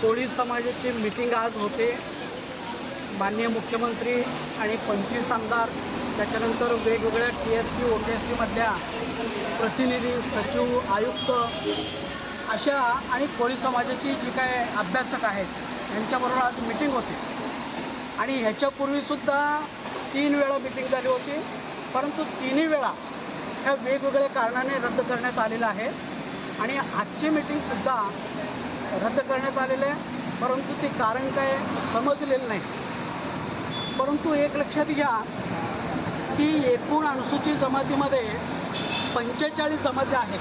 कोळी समाजाची मिटिंग आज होते. माननीय मुख्यमंत्री आणि पंचवीस आमदार त्याच्यानंतर वेगवेगळ्या T S C O T S सीमधल्या प्रतिनिधी सचिव आयुक्त अशा आणि कोळी समाजाची जी काय अभ्यासक आहेत यांच्याबरोबर आज मिटिंग होती. आणि ह्याच्यापूर्वीसुद्धा तीन वेळा मिटिंग झाली होती परंतु तिन्ही वेळा ह्या वेगवेगळ्या कारणाने रद्द करण्यात आलेलं आहे. आणि आजची मिटिंगसुद्धा रद्द करण्यात आलेलं आहे. परंतु ते कारण काय समजलेलं नाही. परंतु एक लक्षात घ्या की एकूण अनुसूचित जमातीमध्ये पंचेचाळीस जमाती आहेत.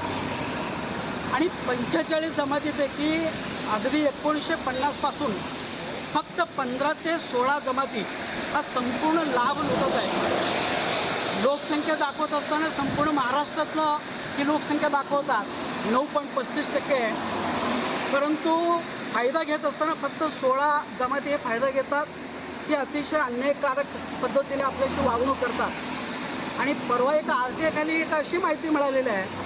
आणि पंचेचाळीस जमातीपैकी अगदी एकोणीसशे पन्नासपासून फक्त पंधरा ते सोळा जमाती हा संपूर्ण लाभ लुटत आहे लोकसंख्या दाखवत असताना संपूर्ण महाराष्ट्रातलं ही लोकसंख्या दाखवतात. नऊ पॉईंट पस्तीस टक्के परंतु फायदा घेत असताना फक्त सोळा जमाती हे फायदा घेतात. ते अतिशय अन्यायकारक पद्धतीने आपल्याशी वागणूक करतात. आणि परवा एक आर टी एखाली एक अशी माहिती मिळालेली आहे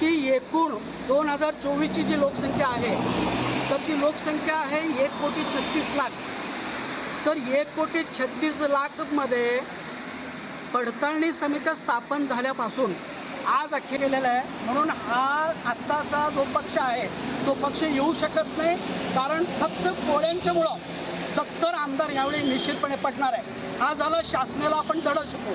की एकूण दोन हजार चोवीसची जी लोकसंख्या आहे तर ती लोकसंख्या आहे एक कोटी छत्तीस लाख. तर एक कोटी छत्तीस लाखमध्ये पडताळणी समित्या स्थापन झाल्यापासून आज अख्खे गेलेला आहे. म्हणून हा आत्ताचा जो पक्ष आहे तो पक्ष येऊ शकत नाही. कारण फक्त कोळ्यांच्यामुळं सत्तर आमदार यावेळी निश्चितपणे पडणार आहे हा झाला शासनाला आपण धडा शिकू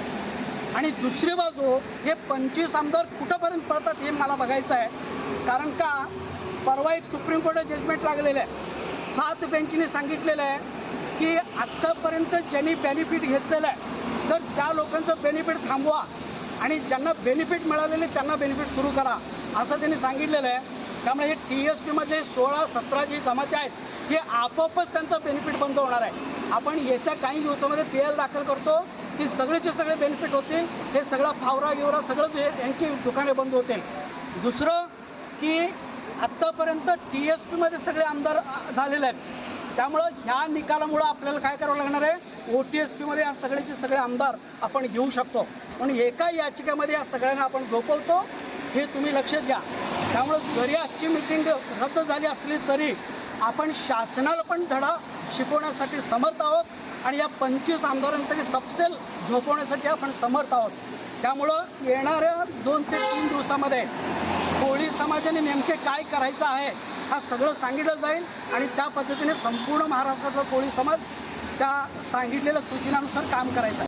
आणि दुसरी बाजू हे पंचवीस आमदार कुठंपर्यंत पडतात हे मला बघायचं आहे. कारण का? परवा एक सुप्रीम कोर्टात जजमेंट लागलेलं आहे. सात बेंचने सांगितलेलं आहे की आत्तापर्यंत ज्यांनी बेनिफिट घेतलेलं आहे तर त्या लोकांचं बेनिफिट थांबवा. आणि ज्यांना बेनिफिट मिळालेले त्यांना बेनिफिट सुरू करा असं त्यांनी सांगितलेलं आहे. त्यामुळे हे टी एस पीमध्ये सोळा सतरा जी जमाती आहेत हे आपोआपच त्यांचं बेनिफिट बंद होणार आहे. आपण येत्या काही दिवसामध्ये पी एल दाखल करतो की सगळेचे सगळे बेनिफिट होतील हे सगळं फावरा गिवरा सगळंच यांची दुकाने बंद होतील. दुसरं की आत्तापर्यंत टी एस पीमध्ये सगळे आमदार झालेले आहेत. त्यामुळं ह्या निकालामुळं आपल्याला काय करावं लागणार आहे? ओ टी एस पीमध्ये या सगळ्याचे सगळे आमदार आपण घेऊ शकतो. म्हणून एका याचिकेमध्ये या सगळ्यांना आपण झोपवतो हे तुम्ही लक्षात घ्या. त्यामुळं जरी आजची मिटिंग रद्द झाली असली तरी आपण शासनाला पण धडा शिकवण्यासाठी समर्थ आहोत आणि या पंचवीस आमदारांसाठी सपसेल झोपवण्यासाठी आपण समर्थ आहोत. त्यामुळं येणाऱ्या दोन ते तीन दिवसामध्ये कोळी समाजाने नेमके काय करायचं आहे हा सगळं सांगितलं जाईल आणि त्या पद्धतीने संपूर्ण महाराष्ट्रातला कोळी समाज त्या सांगितलेल्या सूचनानुसार काम करायचं